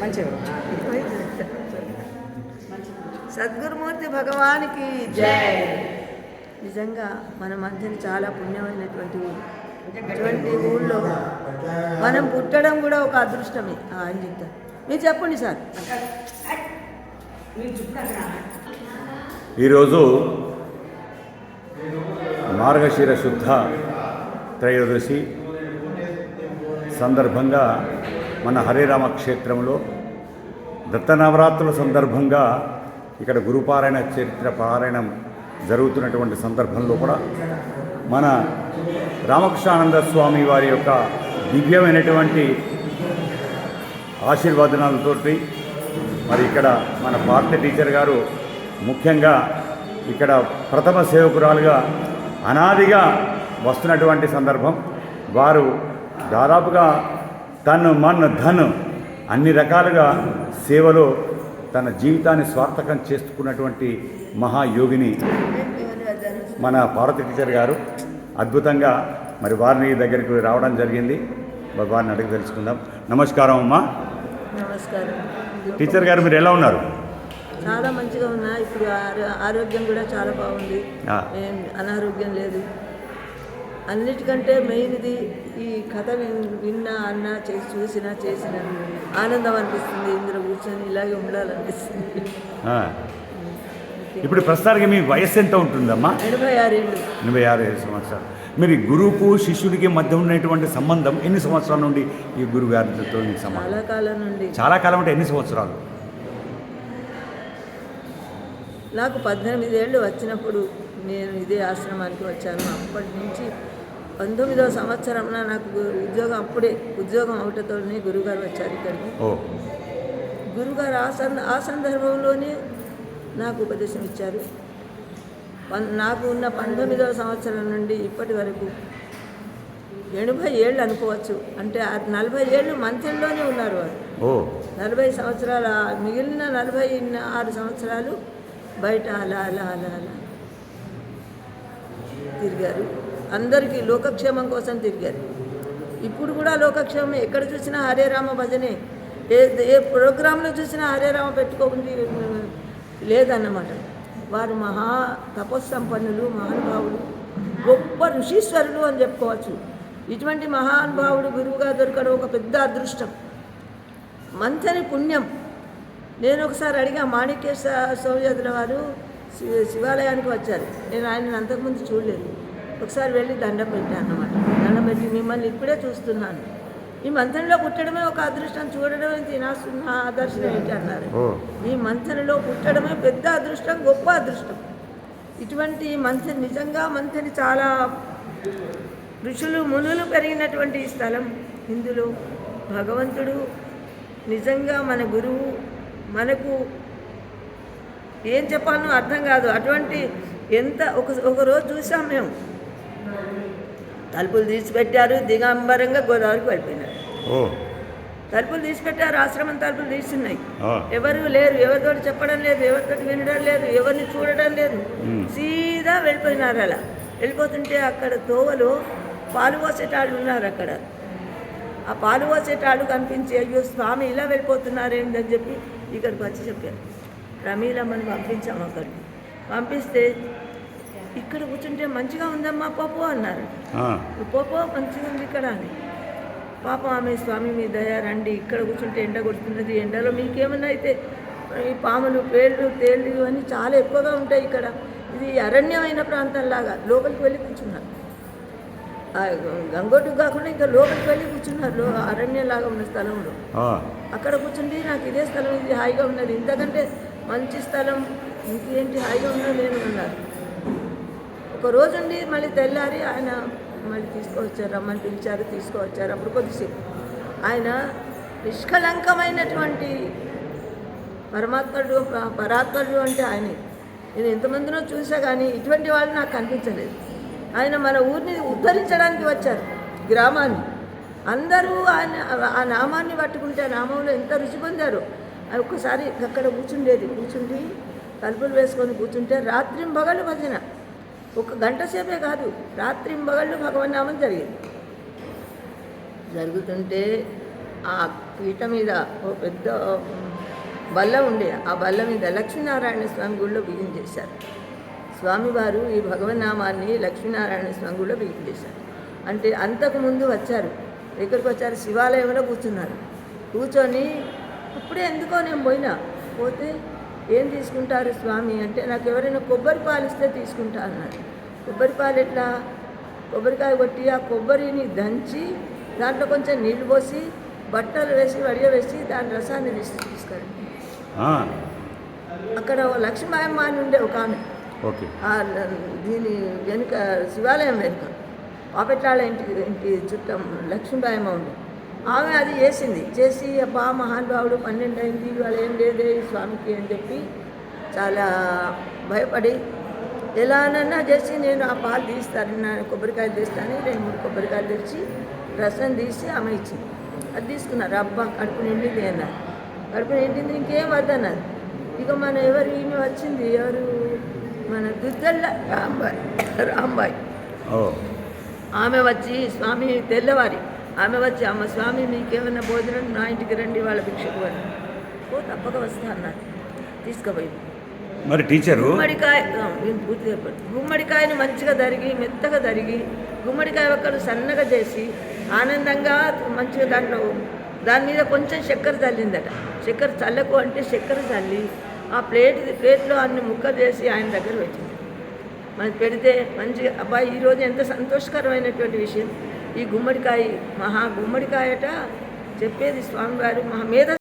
మంచిగా సద్గురుమూర్తి భగవానికి జై. నిజంగా మన మధ్యన చాలా పుణ్యమైనటువంటి ఊరు ఇటువంటి ఊళ్ళో మనం పుట్టడం కూడా ఒక అదృష్టమే. అని ఆయన చెప్తారు? మీరు చెప్పండి సార్. ఈరోజు మార్గశిర శుద్ధ త్రయోదశి సందర్భంగా మన హరిరామ క్షేత్రంలో దత్తనవరాత్రుల సందర్భంగా ఇక్కడ గురుపారాయణ చరిత్ర పారాయణం జరుగుతున్నటువంటి సందర్భంలో కూడా మన రామకృష్ణానంద స్వామి వారి యొక్క దివ్యమైనటువంటి ఆశీర్వాదనాలతోటి మరి ఇక్కడ మన భారత టీచర్ గారు ముఖ్యంగా ఇక్కడ ప్రథమ సేవకురాలుగా అనాదిగా వస్తున్నటువంటి సందర్భం. వారు దాదాపుగా తను మన్ ధన్ అన్ని రకాలుగా సేవలో తన జీవితాన్ని స్వార్థకం చేసుకున్నటువంటి మహాయోగిని మన భారతి టీచర్ గారు. అద్భుతంగా మరి వారిని దగ్గరికి రావడం జరిగింది. వారిని అడిగి తెలుసుకుందాం. నమస్కారం అమ్మా. నమస్కారం. టీచర్ గారు మీరు ఎలా ఉన్నారు? చాలా మంచిగా ఉన్నా. ఇప్పుడు ఆరో- ఆరోగ్యం కూడా చాలా బాగుంది. అనారోగ్యం లేదు. అన్నిటికంటే మెయిన్ది ఈ కథ విన్- విన్నా అన్నా చేసి చూసినా చేసిన ఆనందం అనిపిస్తుంది. ఇందులో కూర్చొని ఇలాగే ఉండాలనిపిస్తుంది. ఇప్పుడు ప్రస్తుతానికి మీ వయస్సు ఎంత ఉంటుందమ్మా? ఎనభై ఆరేళ్ళు ఎనభై ఆరు ఐదు సంవత్సరాలు. మీరు గురువుకు శిష్యుడికి మధ్య ఉన్నటువంటి సంబంధం ఎన్ని సంవత్సరాల నుండి ఈ గురువు గారితో చాలా కాలం నుండి. చాలా కాలం అంటే ఎన్ని సంవత్సరాలు? నాకు పద్దెనిమిది ఏళ్ళు వచ్చినప్పుడు నేను ఇదే ఆశ్రమానికి వచ్చాను. అప్పటి నుంచి పంతొమ్మిదవ సంవత్సరంలో నాకు ఉద్యోగం అప్పుడే ఉద్యోగం అవటతోనే గురుగారు వచ్చారు ఇక్కడికి. గురుగారు ఆ సంద ఆ సందర్భంలోనే నాకు ఉపదేశం ఇచ్చారు. నాకు ఉన్న పంతొమ్మిదవ సంవత్సరం నుండి ఇప్పటి వరకు ఎనభై ఏళ్ళు అనుకోవచ్చు. అంటే నలభై ఏళ్ళు మంత్యంలోనే ఉన్నారు వారు. నలభై సంవత్సరాల మిగిలిన నలభై ఆరు సంవత్సరాలు బయట అలా అలా అలా అలా తిరిగారు. అందరికీ లోకక్షేమం కోసం తిరిగారు. ఇప్పుడు కూడా లోకక్షేమం ఎక్కడ చూసినా హరే రామ భజనే. ఏ ఏ ప్రోగ్రాంలో చూసినా హరే రామ పెట్టుకోకుండా లేదన్నమాట. వారు మహా తపస్సంపన్నులు మహానుభావులు గొప్ప ఋషీశ్వరులు అని చెప్పుకోవచ్చు. ఇటువంటి మహానుభావుడు గురువుగా దొరకడం ఒక పెద్ద అదృష్టం. మంచని పుణ్యం. నేను ఒకసారి అడిగా మాణిక్య సౌజాతుల వారు శి- శివాలయానికి వచ్చారు. నేను ఆయనను అంతకుముందు చూడలేదు. ఒకసారి వెళ్ళి దండం పెట్టాను అన్నమాట. దండం పెట్టి మిమ్మల్ని ఇప్పుడే చూస్తున్నాను. ఈ మంత్రంలో పుట్టడమే ఒక అదృష్టం చూడడమే తినాసు నా ఆదర్శనం ఏంటి అన్నారు. ఈ మంథనలో పుట్టడమే పెద్ద అదృష్టం గొప్ప అదృష్టం. ఇటువంటి మంథని నిజంగా మంథని చాలా ఋషులు మునులు పెరిగినటువంటి ఈ స్థలం. ఇందులో భగవంతుడు నిజంగా మన గురువు మనకు ఏం చెప్పాలో అర్థం కాదు. అటువంటి ఎంత ఒక ఒక రోజు చూసాం మేము. తలుపులు తీసిపెట్టారు దిగంబరంగా గోదావరికి వెళ్ళిపోయినారు. తలుపులు తీసిపెట్టారు ఆశ్రమం తలుపులు తీస్తున్నాయి. ఎవరు లేరు ఎవరితో చెప్పడం లేదు ఎవరితో వినడం లేదు ఎవరిని చూడడం లేదు. సీదా వెళ్ళిపోయినారు అలా. వెళ్ళిపోతుంటే అక్కడ తోవలో పాలు పోసేటాళ్ళు ఉన్నారు అక్కడ. ఆ పాలు పోసేటాళ్ళు కనిపించి అయ్యో స్వామి ఇలా వెళ్ళిపోతున్నారేంటని చెప్పి ఇక్కడికి వచ్చి చెప్పారు. రమీలమ్మని పంపించాం అక్కడికి పంపిస్తే ఇక్కడ కూర్చుంటే మంచిగా ఉందమ్మా పప్పు అన్నారు. పోపో మంచిగా ఉంది ఇక్కడ అని. పాపం ఆమె స్వామి మీ దయ రండి ఇక్కడ కూర్చుంటే ఎండ కొడుతున్నది. ఎండలో మీకేమన్నా అయితే ఈ పాములు పేళ్ళు తేళ్ళు ఇవన్నీ చాలా ఎక్కువగా ఉంటాయి ఇక్కడ. ఇది అరణ్యమైన ప్రాంతంలాగా. లోపలికి వెళ్ళి కూర్చున్నారు. గంగోటు కాకుండా ఇంకా లోపలికి వెళ్ళి కూర్చున్నారు. అరణ్యంలాగా ఉన్న స్థలంలో. అక్కడ కూర్చుండి నాకు ఇదే స్థలం ఇది హాయిగా ఉన్నది. ఇంతకంటే మంచి స్థలం ఇంకేంటి హాయిగా ఉన్నది నేను అన్నారు. ఒక రోజు ఉండి మళ్ళీ తెల్లారి ఆయన మళ్ళీ తీసుకువచ్చారు రమ్మని పిలిచారు తీసుకువచ్చారు. అప్పుడు కొద్దిసేపు ఆయన నిష్కలంకమైనటువంటి పరమాత్ముడు ప- పరాత్ముడు అంటే ఆయనే. నేను ఎంతమందినో చూసా కానీ ఇటువంటి వాళ్ళు నాకు కనిపించలేదు. ఆయన మన ఊరిని ఉద్ధరించడానికి వచ్చారు గ్రామాన్ని. అందరూ ఆయన ఆ నామాన్ని పట్టుకుంటే ఆ నామంలో ఎంత రుచి పొందారు. ఒక్కసారి అక్కడ కూర్చుండేది. కూర్చుండి తలుపులు వేసుకొని కూర్చుంటే రాత్రి పగలు భజన. ఒక గంట సేపే కాదు రాత్రి మగళ్ళు భగవన్నామం జరిగింది. జరుగుతుంటే ఆ పీట మీద ఓ పెద్ద బల్ల ఉండే ఆ బల్ల మీద లక్ష్మీనారాయణ స్వామి గుడిలో బిగించేశారు స్వామివారు ఈ భగవన్నామాన్ని లక్ష్మీనారాయణ స్వామి గుడిలో బిగించేశారు అంటే అంతకు ముందు వచ్చారు ఇక్కడికి వచ్చారు? శివాలయంలో కూర్చున్నారు. కూర్చొని ఇప్పుడే ఎందుకో నేను పోయినా? పోతే ఏం తీసుకుంటారు స్వామి అంటే నాకు ఎవరైనా కొబ్బరి పాలు ఇస్తే తీసుకుంటా అన్నారు కొబ్బరి పాలు ఎట్లా? కొబ్బరికాయ కొట్టి ఆ కొబ్బరిని దంచి దాంట్లో కొంచెం నీళ్ళు పోసి బట్టలు వేసి వడియ వేసి దాని రసాన్ని తీసి తీసుకురండి. అక్కడ ఓ లక్ష్మీమాయమ్మ అని ఉండే ఒక ఆమె. దీని వెనుక శివాలయం వెనుక. పాపెట్లాళ్ళ ఇంటికి ఇంటి చుట్టం లక్ష్మీబాయమ్మ ఉంది ఆమె అది చేసింది. చేసి అబ్బా మహానుభావుడు పన్నెండు అయింది ఇవాళ ఏం లేదే ఈ స్వామికి అని చెప్పి చాలా భయపడి ఎలానన్నా చేసి నేను ఆ పాలు తీస్తాను నా కొబ్బరికాయలు తీస్తాను రెండు మూడు కొబ్బరికాయలు తెచ్చి రసం తీసి ఆమె ఇచ్చింది. అది తీసుకున్నారు. అబ్బా కడుపు నిండింది అన్నారు. కడుపు నిండింది ఇంకేం వద్దన్నారు ఇక మన ఎవరు ఈమె వచ్చింది ఎవరు? మన దుద్దళ్ళ రాంబాయ్ రాంబాయ్. ఓ. ఆమె వచ్చి స్వామి తెల్లవారి ఆమె వచ్చి అమ్మ స్వామి మీకేమైనా భోజనం? నా ఇంటికి రండి వాళ్ళ భిక్షకు అని ఓ తప్పక వస్తా అన్నారు తీసుకుపోయింది మరి టీచరు? గుమ్మడికాయ పూర్తి చెప్పండి గుమ్మడికాయను మంచిగా తరిగి మెత్తగా తరిగి గుమ్మడికాయ ఒక్కలు సన్నగా చేసి ఆనందంగా మంచిగా దాంట్లో దాని మీద కొంచెం చక్కెర చల్లిందట. చక్కెర చల్లకు అంటే చక్కెర చల్లి ఆ ప్లేట్ ప్లేట్లో అన్ని ముక్కలు చేసి ఆయన దగ్గర పెట్టింది. మనకి పెడితే మంచిగా అబ్బాయి ఈరోజు ఎంత సంతోషకరమైనటువంటి విషయం. ఈ గుమ్మడికాయ మహా గుమ్మడికాయట చెప్పేది స్వామివారు మహా మీద